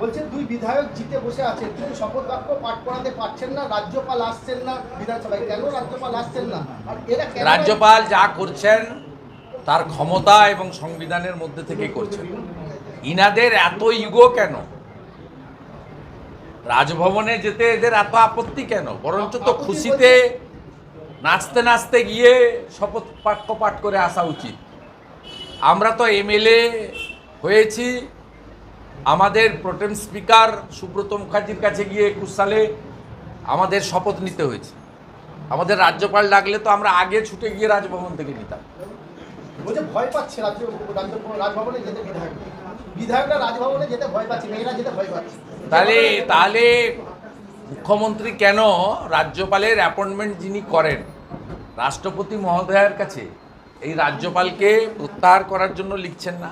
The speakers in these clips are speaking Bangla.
বলছে দুই বিধায়ক জিতে বসে আছেন কিন্তু শপথ বাক্য পাঠ করাতে পারছেন না রাজ্যপাল আসছেন না বিধানসভায়। কেন রাজ্যপাল আসছেন না? আর এরা রাজ্যপাল যা করছেন তার ক্ষমতা এবং সংবিধানের মধ্যে থেকে করছেন। ইনাদের এত ইগো কেন? রাজভবনে যেতে এদের এত আপত্তি কেন? বরঞ্চ তো খুশিতে নাচতে নাচতে গিয়ে শপথ বাক্য পাঠ করে আসা উচিত। আমরা তো এমএলএ হয়েছি আমাদের প্রোটেম স্পিকার সুব্রত মুখার্জির কাছে গিয়ে একুশ সালে আমাদের শপথ নিতে হয়েছে। আমাদের রাজ্যপাল ডাকলে তো আমরা আগে ছুটে গিয়ে রাজভবন থেকে নিতাম। ভয় পাচ্ছে রাজ্য রাজ্য রাজভবনে যেতে বিধায়ক। বিধায়করা রাজভবনে যেতে ভয় পাচ্ছে মেয়েরা যেতে ভয় পাচ্ছে। তাহলে তাহলে মুখ্যমন্ত্রী কেন রাজ্যপালের অ্যাপয়েন্টমেন্ট যিনি করেন রাষ্ট্রপতি মহোদয়ের কাছে এই রাজ্যপালকে প্রত্যাহার করার জন্য লিখছেন না?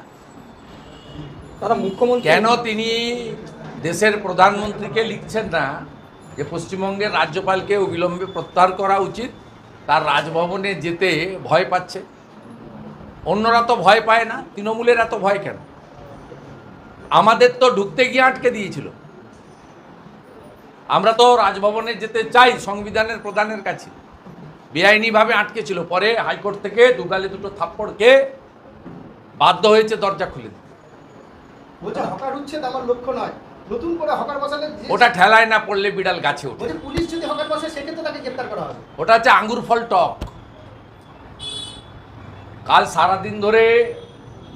তারা মুখ্যমন্ত্রী কেন তিনি দেশের প্রধানমন্ত্রীকে লিখছেন না যে পশ্চিমবঙ্গের রাজ্যপালকে অবিলম্বে প্রত্যাহার করা উচিত? তার রাজভবনে যেতে ভয় পাচ্ছে। অন্যরা তো ভয় পায় না, তৃণমূলের এত ভয় কেন? আমাদের তো ঢুকতে গিয়ে আটকে দিয়েছিল। আমরা তো রাজভবনে যেতে চাই, সংবিধানের প্রধানের কাছে। বেআইনিভাবে আটকে ছিল। পরে হাইকোর্ট থেকে দুগালে দুটো থাপ্পড়কে বাধ্য হয়েছে দরজা খুলে দিতে। বলছে হকার উচ্ছেদ আমার লক্ষ্য নয়। নতুন করে হকার বসালে ওটা ঠেলায় না পড়লে বিড়াল গাছে ওঠে। বলছে পুলিশ যদি হকার বসে সেক্ষেত্রে তাকে গ্রেপ্তার করা হবে। ওটা হচ্ছে আঙ্গুর ফল টক। কাল সারাদিন ধরে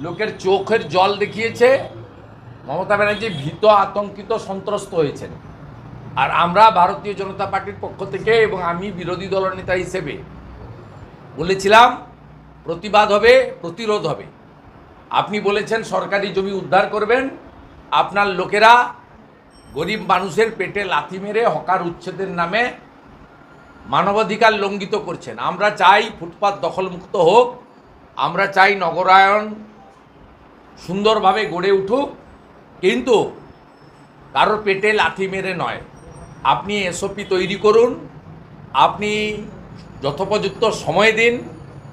লোকের চোখের জল দেখিয়েছে মমতা ব্যানার্জি ভীত আতঙ্কিত সন্ত্রস্ত হয়েছেন। আর আমরা ভারতীয় জনতা পার্টির পক্ষ থেকে এবং আমি বিরোধী দলনেতা হিসেবে বলেছিলাম প্রতিবাদ হবে প্রতিরোধ হবে। আপনি বলেছেন সরকারি জমি উদ্ধার করবেন। আপনার লোকেরা গরিব মানুষের পেটে লাথি মেরে, হকার উচ্ছেদের নামে মানবাধিকার লঙ্ঘিত করছেন। আমরা চাই ফুটপাত দখলমুক্ত হোক। আমরা চাই নগরায়ন সুন্দরভাবে গড়ে উঠুক। কিন্তু কারোর পেটে লাথি মেরে নয়। আপনি এসওপি তৈরি করুন। আপনি যথোপযুক্ত সময় দিন।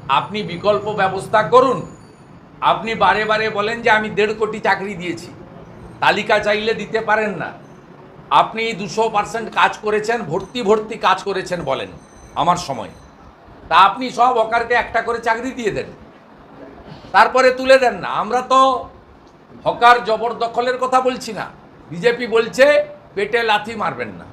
আপনি বিকল্প ব্যবস্থা করুন। আপনি বারে বারে বলেন যে আমি দেড় কোটি চাকরি দিয়েছি। তালিকা চাইলে দিতে পারেন না। আপনি দুশো পার্সেন্ট কাজ করেছেন, ভর্তি ভর্তি কাজ করেছেন বলেন আমার সময়। তা আপনি সব হকারকে একটা করে চাকরি দিয়ে দেন। তারপরে তুলে দেন না। আমরা তো হকার জবরদখলের কথা বলছি না। বিজেপি বলছে, পেটে লাথি মারবেন না।